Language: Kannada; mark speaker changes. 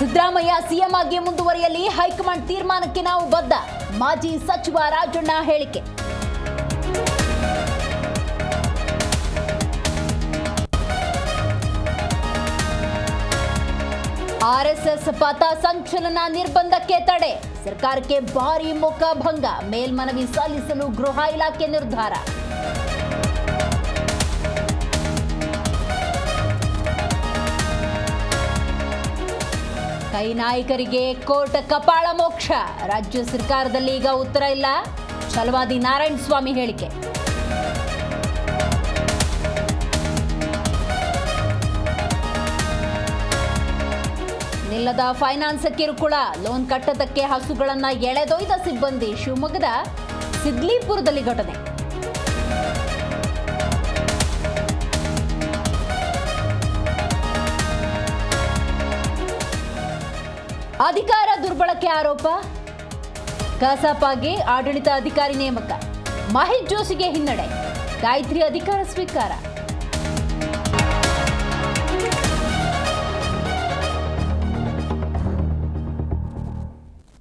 Speaker 1: ಸಿದ್ದರಾಮಯ್ಯ ಸಿಎಂ ಆಗಿ ಮುಂದುವರಿಯಲಿ ಹೈಕಮಾಂಡ್ ತೀರ್ಮಾನಕ್ಕೆ ನಾವು ಬದ್ಧ. ಮಾಜಿ ಸಚಿವ ರಾಜಣ್ಣ ಹೇಳಿಕೆ. ಆರ್ಎಸ್ಎಸ್ ಪಥ ಸಂಚಲನ ನಿರ್ಬಂಧಕ್ಕೆ ತಡೆ. ಸರ್ಕಾರಕ್ಕೆ ಭಾರಿ ಮುಖಭಂಗ. ಮೇಲ್ಮನವಿ ಸಲ್ಲಿಸಲು ಗೃಹ ಇಲಾಖೆ ನಿರ್ಧಾರ. ಕೈ ನಾಯಕರಿಗೆ ಕೋರ್ಟ್ ಕಪಾಳ ಮೋಕ್ಷ. ರಾಜ್ಯ ಸರ್ಕಾರದಲ್ಲಿ ಈಗ ಉತ್ತರ ಇಲ್ಲ. ಛಲವಾದಿ ನಾರಾಯಣ ಸ್ವಾಮಿ ಹೇಳಿಕೆ. ನಿಲ್ಲದ ಫೈನಾನ್ಸ್ ಕಿರುಕುಳ, ಲೋನ್ ಕಟ್ಟದಕ್ಕೆ ಹಸುಗಳನ್ನ ಎಳೆದೊಯ್ದ ಸಿಬ್ಬಂದಿ ಶಿವಮೊಗ್ಗದ ಸಿದ್ಲಿಪುರದಲ್ಲಿ ಘಟನೆ. ಅಧಿಕಾರ ದುರ್ಬಳಕೆ ಆರೋಪ. ಕಸಾಪಾಗೆ ಆಡಳಿತ ಅಧಿಕಾರಿ ನೇಮಕ. ಮಹೇಶ್ ಜೋಶಿಗೆ ಹಿನ್ನಡೆ. ಗಾಯತ್ರಿ ಅಧಿಕಾರ ಸ್ವೀಕಾರ.